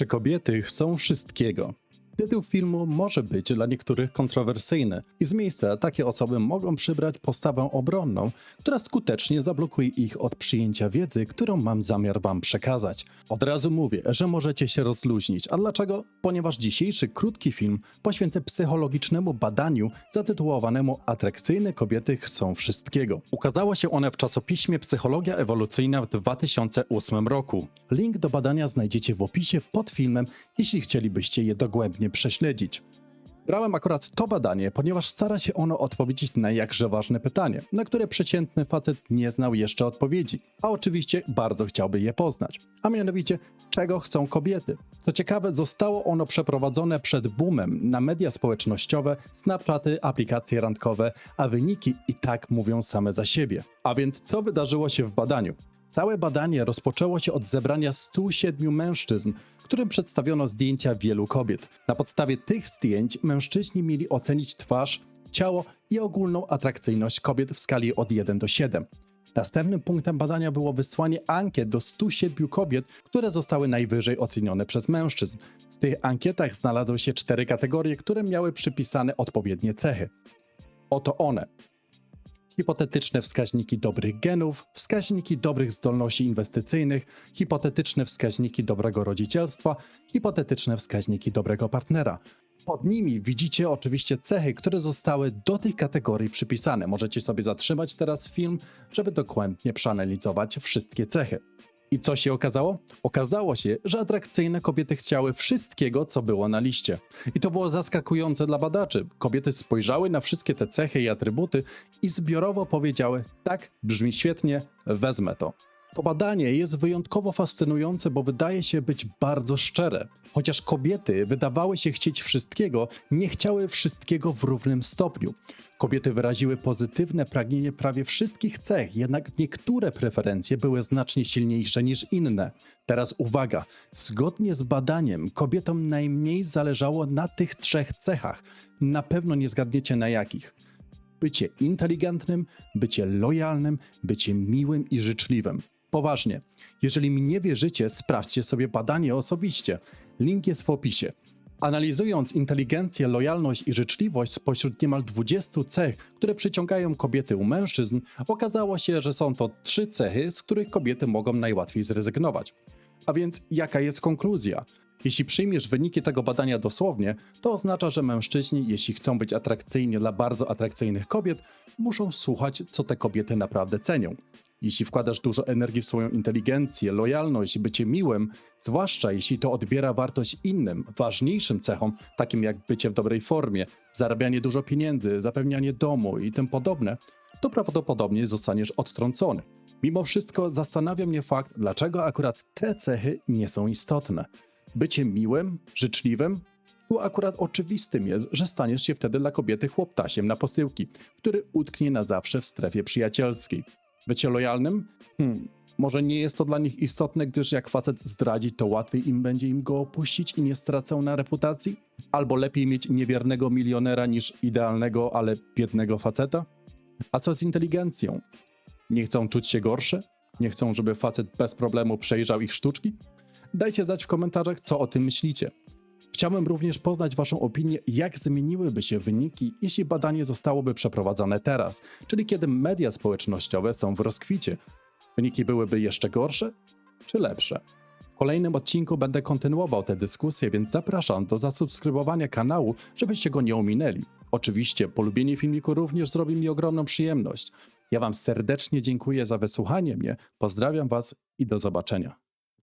Czy kobiety chcą wszystkiego? Tytuł filmu może być dla niektórych kontrowersyjny i z miejsca takie osoby mogą przybrać postawę obronną, która skutecznie zablokuje ich od przyjęcia wiedzy, którą mam zamiar wam przekazać. Od razu mówię, że możecie się rozluźnić. A dlaczego? Ponieważ dzisiejszy krótki film poświęcę psychologicznemu badaniu zatytułowanemu Atrakcyjne kobiety chcą wszystkiego. Ukazało się one w czasopiśmie Psychologia ewolucyjna w 2008 roku. Link do badania znajdziecie w opisie pod filmem, jeśli chcielibyście je dogłębnie prześledzić. Brałem akurat to badanie, ponieważ stara się ono odpowiedzieć na jakże ważne pytanie, na które przeciętny facet nie znał jeszcze odpowiedzi, a oczywiście bardzo chciałby je poznać. A mianowicie, czego chcą kobiety? Co ciekawe, zostało ono przeprowadzone przed boomem na media społecznościowe, Snapchaty, aplikacje randkowe, a wyniki i tak mówią same za siebie. A więc co wydarzyło się w badaniu? Całe badanie rozpoczęło się od zebrania 107 mężczyzn, którym przedstawiono zdjęcia wielu kobiet. Na podstawie tych zdjęć mężczyźni mieli ocenić twarz, ciało i ogólną atrakcyjność kobiet w skali od 1 do 7. Następnym punktem badania było wysłanie ankiet do 107 kobiet, które zostały najwyżej ocenione przez mężczyzn. W tych ankietach znalazły się cztery kategorie, które miały przypisane odpowiednie cechy. Oto one hipotetyczne wskaźniki dobrych genów, wskaźniki dobrych zdolności inwestycyjnych, hipotetyczne wskaźniki dobrego rodzicielstwa, hipotetyczne wskaźniki dobrego partnera. Pod nimi widzicie oczywiście cechy, które zostały do tych kategorii przypisane. Możecie sobie zatrzymać teraz film, żeby dokładnie przeanalizować wszystkie cechy. I co się okazało? Okazało się, że atrakcyjne kobiety chciały wszystkiego, co było na liście. I to było zaskakujące dla badaczy. Kobiety spojrzały na wszystkie te cechy i atrybuty i zbiorowo powiedziały: Tak, brzmi świetnie, wezmę to. To badanie jest wyjątkowo fascynujące, bo wydaje się być bardzo szczere. Chociaż kobiety wydawały się chcieć wszystkiego, nie chciały wszystkiego w równym stopniu. Kobiety wyraziły pozytywne pragnienie prawie wszystkich cech, jednak niektóre preferencje były znacznie silniejsze niż inne. Teraz uwaga, zgodnie z badaniem kobietom najmniej zależało na tych trzech cechach. Na pewno nie zgadniecie na jakich bycie inteligentnym, bycie lojalnym, bycie miłym i życzliwym. Poważnie, jeżeli mi nie wierzycie, sprawdźcie sobie badanie osobiście. Link jest w opisie. Analizując inteligencję, lojalność i życzliwość spośród niemal 20 cech, które przyciągają kobiety u mężczyzn, okazało się, że są to trzy cechy, z których kobiety mogą najłatwiej zrezygnować. A więc jaka jest konkluzja? Jeśli przyjmiesz wyniki tego badania dosłownie, to oznacza, że mężczyźni, jeśli chcą być atrakcyjni dla bardzo atrakcyjnych kobiet, muszą słuchać, co te kobiety naprawdę cenią. Jeśli wkładasz dużo energii w swoją inteligencję, lojalność, bycie miłym, zwłaszcza jeśli to odbiera wartość innym, ważniejszym cechom, takim jak bycie w dobrej formie, zarabianie dużo pieniędzy, zapewnianie domu i tym podobne, to prawdopodobnie zostaniesz odtrącony. Mimo wszystko zastanawia mnie fakt, dlaczego akurat te cechy nie są istotne. Bycie miłym, życzliwym, tu akurat oczywistym jest, że staniesz się wtedy dla kobiety chłoptasiem na posyłki, który utknie na zawsze w strefie przyjacielskiej. Bycie lojalnym? Hmm, może nie jest to dla nich istotne, gdyż jak facet zdradzi, to łatwiej im będzie im go opuścić i nie stracą na reputacji? Albo lepiej mieć niewiernego milionera niż idealnego, ale biednego faceta? A co z inteligencją? Nie chcą czuć się gorsze? Nie chcą, żeby facet bez problemu przejrzał ich sztuczki? Dajcie znać w komentarzach, co o tym myślicie. Chciałbym również poznać Waszą opinię, jak zmieniłyby się wyniki, jeśli badanie zostałoby przeprowadzone teraz, czyli kiedy media społecznościowe są w rozkwicie. Wyniki byłyby jeszcze gorsze czy lepsze? W kolejnym odcinku będę kontynuował tę dyskusję, więc zapraszam do zasubskrybowania kanału, żebyście go nie ominęli. Oczywiście polubienie filmiku również zrobi mi ogromną przyjemność. Ja Wam serdecznie dziękuję za wysłuchanie mnie, pozdrawiam Was i do zobaczenia.